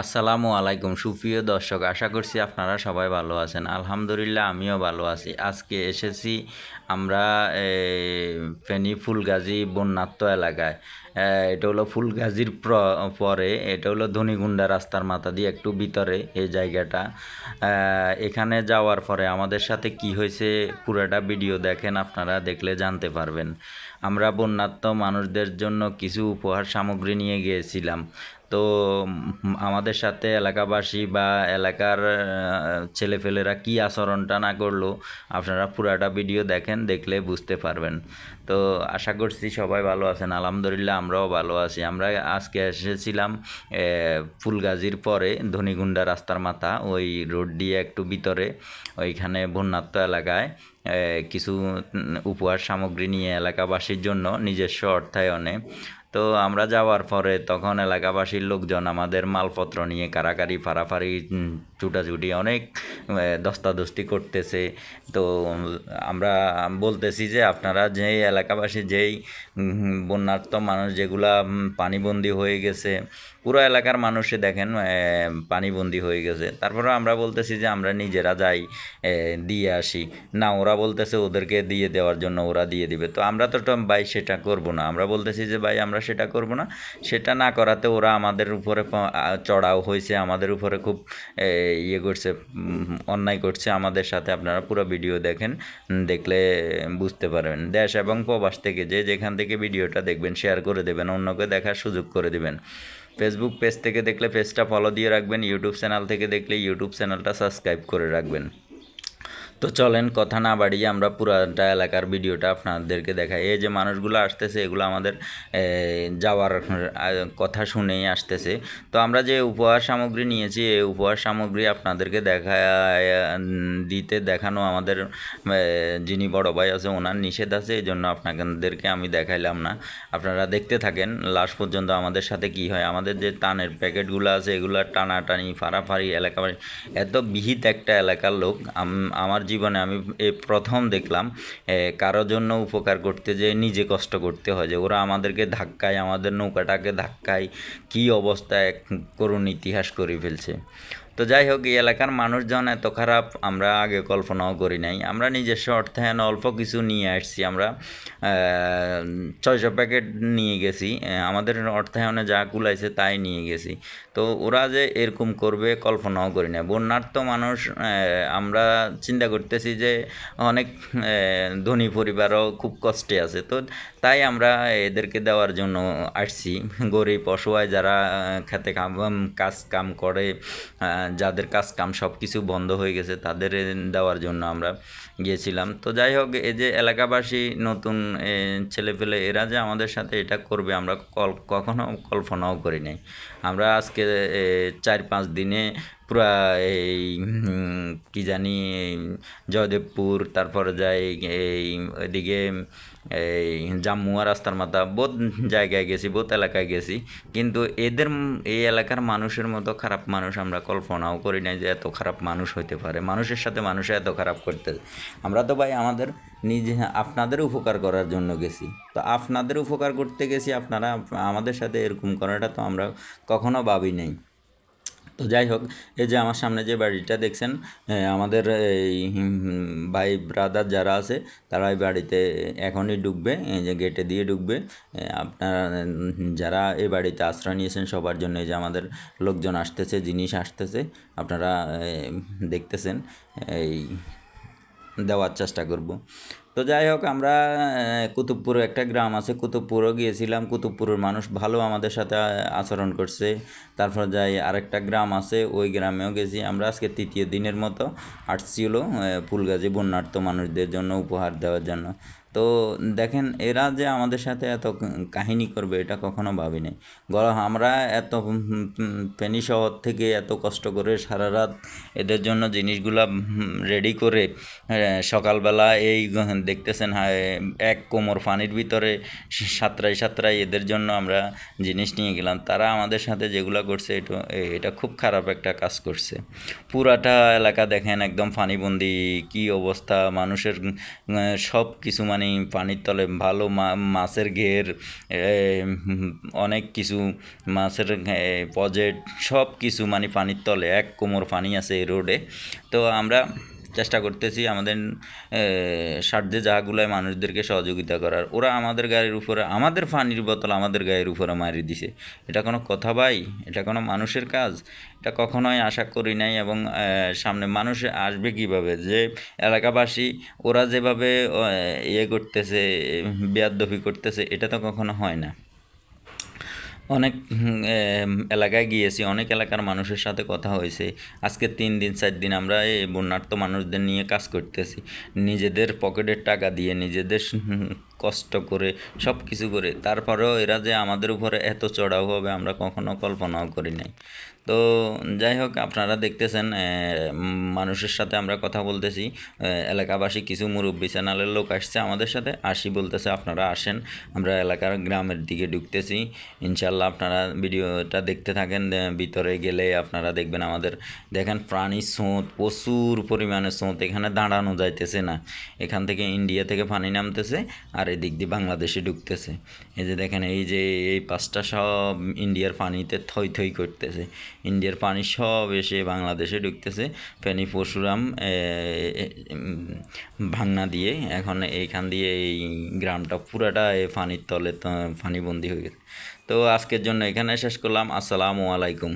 আসসালামু আলাইকুম, সুপ্রিয় দর্শক, আশা করছি আপনারা সবাই ভালো আছেন। আলহামদুলিল্লাহ, আমিও ভালো আছি। আজকে এসেছি আমরা ফেনী ফুলগাজী বন্যাত্ম এলাকায়। এটা হলো ফুলগাজীর পরে এটা হলো ধনিগুন্ডা রাস্তার মাথা দিয়ে একটু ভিতরে এই জায়গাটা। এখানে যাওয়ার পরে আমাদের সাথে কি হয়েছে পুরোটা ভিডিও দেখেন, আপনারা দেখলে জানতে পারবেন। আমরা বন্যাত্ম মানুষদের জন্য কিছু উপহার সামগ্রী নিয়ে গিয়েছিলাম। তো আমাদের সাথে এলাকাবাসী বা এলাকার ছেলেফেলেরা কি আচরণটা না করল, আপনারা পুরাটা ভিডিও দেখেন, দেখলে বুঝতে পারবেন। তো, আশা করছি সবাই ভালো আছেন। আলহামদুলিল্লাহ আমরাও ভালো আছি। আমরা আজকে এসেছিলাম ফুলগাজির পরে ধনিগুন্ডা রাস্তার মাথা, ওই রোড দিয়ে একটু ভিতরে, ওইখানে বন্যাত্ম এলাকায় কিছু উপহার সামগ্রী নিয়ে এলাকাবাসীর জন্য নিজস্ব অর্থায়নে তো আমরা যাওয়ার পরে তখন এলাকাবাসীর লোকজন আমাদের মালপত্র নিয়ে কারাকারি, ফাড়াফাড়ি ছুটাছুটি অনেক দস্তাদস্তি করতেছে। তো আমরা বলতেছি যে আপনারা যেই এলাকাবাসী, যেই বন্যার্থ মানুষ যেগুলা পানিবন্দি হয়ে গেছে, পুরো এলাকার মানুষে দেখেন পানিবন্দি হয়ে গেছে। তারপরে আমরা বলতেছি যে আমরা নিজেরা যাই দিয়ে আসি। না, ওরা বলতেছে ওদেরকে দিয়ে দেওয়ার জন্য ওরা দিয়ে দিবে। তো আমরা তো ভাই, সেটা করব না। আমরা বলতেছি যে, ভাই, আমরা সেটা করব না। সেটা না করাতে ওরা আমাদের উপরে চড়াও হয়েছে, আমাদের উপরে খুব ইয়ে করছে অন্যায় করছে। আমাদের সাথে আপনারা পুরো ভিডিও দেখেন দেখলে বুঝতে পারবেন। দেশ এবং প্রবাস থেকে যে যেখান থেকে ভিডিওটা দেখবেন শেয়ার করে দেবেন, অন্যকে দেখার সুযোগ করে দেবেন। ফেসবুক পেজ থেকে দেখলে পেজটা ফলো দিয়ে রাখবেন ইউটিউব চ্যানেল থেকে দেখলে ইউটিউব চ্যানেলটা সাবস্ক্রাইব করে রাখবেন। তো চলেন, কথা না বাড়িয়ে আমরা পুরাটা এলাকার ভিডিওটা আপনাদেরকে দেখাই। এই যে মানুষগুলো আসতেছে, এগুলো আমাদের যাওয়ার কথা শুনেই আসতেছে। তো আমরা যে উপহার সামগ্রী নিয়েছি, এই উপহার সামগ্রী আপনাদেরকে দেখা দিতে দেখানো আমাদের যিনি বড় ভাই আছে, ওনার নিষেধ আছে, এই জন্য আপনাদেরকে আমি দেখাইলাম না। আপনারা দেখতে থাকেন লাস্ট পর্যন্ত আমাদের সাথে কি হয়? আমাদের যে টানের প্যাকেটগুলো আছে, এগুলো টানাটানি, ফাড়াফাড়ি এলাকা এত বিহিত একটা এলাকার লোক আমার জীবনে আমি এই প্রথম দেখলাম কারও জন্য উপকার করতে যে নিজে কষ্ট করতে হয়, যে ওরা আমাদেরকে ধাক্কায়, আমাদের নৌকাটাকে ধাক্কায় কি অবস্থায় করুন ইতিহাস করে ফেলছে। তো যাই হোক, এই এলাকার মানুষজন এত খারাপ, আমরা আগে কল্পনাও করি নাই। আমরা নিজস্ব অর্থায়ন অল্প কিছু নিয়ে আসছি, আমরা ছয়শো প্যাকেট নিয়ে গেছি আমাদের অর্থায়নে যা কুলাইছে তাই নিয়ে গেছি। তো ওরা যে এরকম করবে কল্পনাও করি না বন্যার্থ মানুষ আমরা চিন্তা করতেছি যে অনেক ধনী পরিবারও খুব কষ্টে আছে। তো তাই আমরা এদেরকে দেওয়ার জন্য আসছি। গরিব অসহায় যারা খেতে কাম, কাজ কাম করে যাদের কাজ কাম সব কিছু বন্ধ হয়ে গেছে, তাদের দেওয়ার জন্য আমরা গিয়েছিলাম। তো যাই হোক, এই যে এলাকাবাসী, নতুন ছেলেপেলে, এরা যে আমাদের সাথে এটা করবে, আমরা কল, কখনো কল্পনাও করি নাই। আমরা আজকে চার পাঁচ দিনে পুরা এই কি জানি, জয়দেবপুর, তারপর যাই এই, এদিকে, এই জাম্মুয়া রাস্তার মাথা, বহুত জায়গায় গেছি, বহুত এলাকায় গেছি। কিন্তু এদের, এই এলাকার মানুষের মতো খারাপ মানুষ আমরা কল্পনাও করি নাই যে এত খারাপ মানুষ হইতে পারে। মানুষের সাথে মানুষে এত খারাপ করতে আমরা তো ভাই আমাদের নিজে, আপনাদের উপকার করার জন্য গেছি। তো আপনাদের উপকার করতে গেছি, আপনারা আমাদের সাথে এরকম করাটা তো আমরা কখনো ভাবি নাই। তো যাই হোক, এই যে আমার সামনে যে বাড়িটা দেখছেন আমাদের এই ভাই ব্রাদার যারা আছে, তারা এই বাড়িতে এখনই ঢুকবে, এই যে গেটে দিয়ে ঢুকবে। আপনারা যারা এই বাড়িতে আশ্রয় নিয়েছেন, সবার জন্য এই যে আমাদের লোকজন আসতেছে, জিনিস আসতেছে, আপনারা দেখতেছেন, এই, দেওয়ার চেষ্টা করব। তো যাই হোক আমরা কুতুবপুর একটা গ্রাম আছে কুতুবপুরও গিয়েছিলাম। কুতুবপুরের মানুষ ভালো আমাদের সাথে আচরণ করছে। তারপর যাই আরেকটা গ্রাম আছে ওই গ্রামেও গেছি। আমরা আজকে তৃতীয় দিনের মতো আসছি হলো আহ, ফুলগাজী বন্যার্থ মানুষদের জন্য উপহার দেওয়ার জন্য। তো দেখেন এরা যে আমাদের সাথে এত কাহিনী করবে এটা কখনো ভাবিনি। গলা আমরা এত ফেনী শহর থেকে এত কষ্ট করে সারা রাত এদের জন্য জিনিসগুলা রেডি করে সকালবেলা এই দেখতেছেন হায়, এক কোমর পানির ভিতরে সাঁতরাই সাঁতরাই এদের জন্য আমরা জিনিস নিয়ে গেলাম। তারা আমাদের সাথে যেগুলো করছে এটা এটা খুব খারাপ একটা কাজ করছে। পুরাটা এলাকা দেখেন একদম ফানিবন্দি কি অবস্থা মানুষের সব কিছু মানে পানি পানির তলে ভালো মাছের ঘের অনেক কিছু মাছের প্রজেক্ট সব কিছু মানে পানির তলে এক কোমর পানি আছে এই রোডে। তো আমরা চেষ্টা করতেছি আমাদের সাধ্যে যাগুলায় মানুষদেরকে সহযোগিতা করার। ওরা আমাদের গায়ের উপরে, আমাদের পানির বোতল আমাদের গায়ের উপরে মারি দিছে। এটা কোনো কথা ভাই? এটা কোনো মানুষের কাজ? এটা কখনোই আশা করি নাই এবং সামনে মানুষ আসবে কীভাবে? যে এলাকাবাসী, ওরা যেভাবে ইয়ে করতেছে বেয়াদ্দফি করতেছে, এটা তো কখনো হয় না। অনেক এলাকায় গিয়েছি, অনেক এলাকার মানুষের সাথে কথা হয়েছে। আজকে তিন দিন, চার দিন আমরা এই বন্যার্থ মানুষদের নিয়ে কাজ করতেছি। নিজেদের পকেটের টাকা দিয়ে, নিজেদের কষ্ট করে সব কিছু করে। তারপরেও এরা যে আমাদের উপরে এত চড়াও হবে, আমরা কখনো কল্পনাও করি নাই। তো যাই হোক, আপনারা দেখতেছেন মানুষের সাথে আমরা কথা বলতেছি। এলাকাবাসী কিছু মুরব্বী চ্যানেলের লোক আসছে আমাদের সাথে। আসি বলতেছে, আপনারা আসেন, আমরা এলাকার গ্রামের দিকে ঢুকতেছি। ইনশাল্লাহ আপনারা ভিডিওটা দেখতে থাকেন ভিতরে গেলে আপনারা দেখবেন আমাদের দেখেন প্রাণী স্রোত, প্রচুর পরিমাণে স্রোত, এখানে দাঁড়ানো যাইতেছে না। এখান থেকে ইন্ডিয়া থেকে পানি নামতেছে আর এদিক দিয়ে বাংলাদেশে ঢুকতেছে। এই যে দেখেন, এই যে এই পাঁচটা সব ইন্ডিয়ার পানিতে থই থই করতেছে। ইন্ডিয়ার পানি সব এসে বাংলাদেশে ঢুকতেছে। ফেনী পরশুরাম ভাঙনা দিয়ে এখন এইখান দিয়ে এই গ্রামটা পুরাটা এই পানির তলে পানিবন্দি হয়ে গেছে। তো আজকের জন্য এখানে শেষ করলাম। আসসালামু আলাইকুম।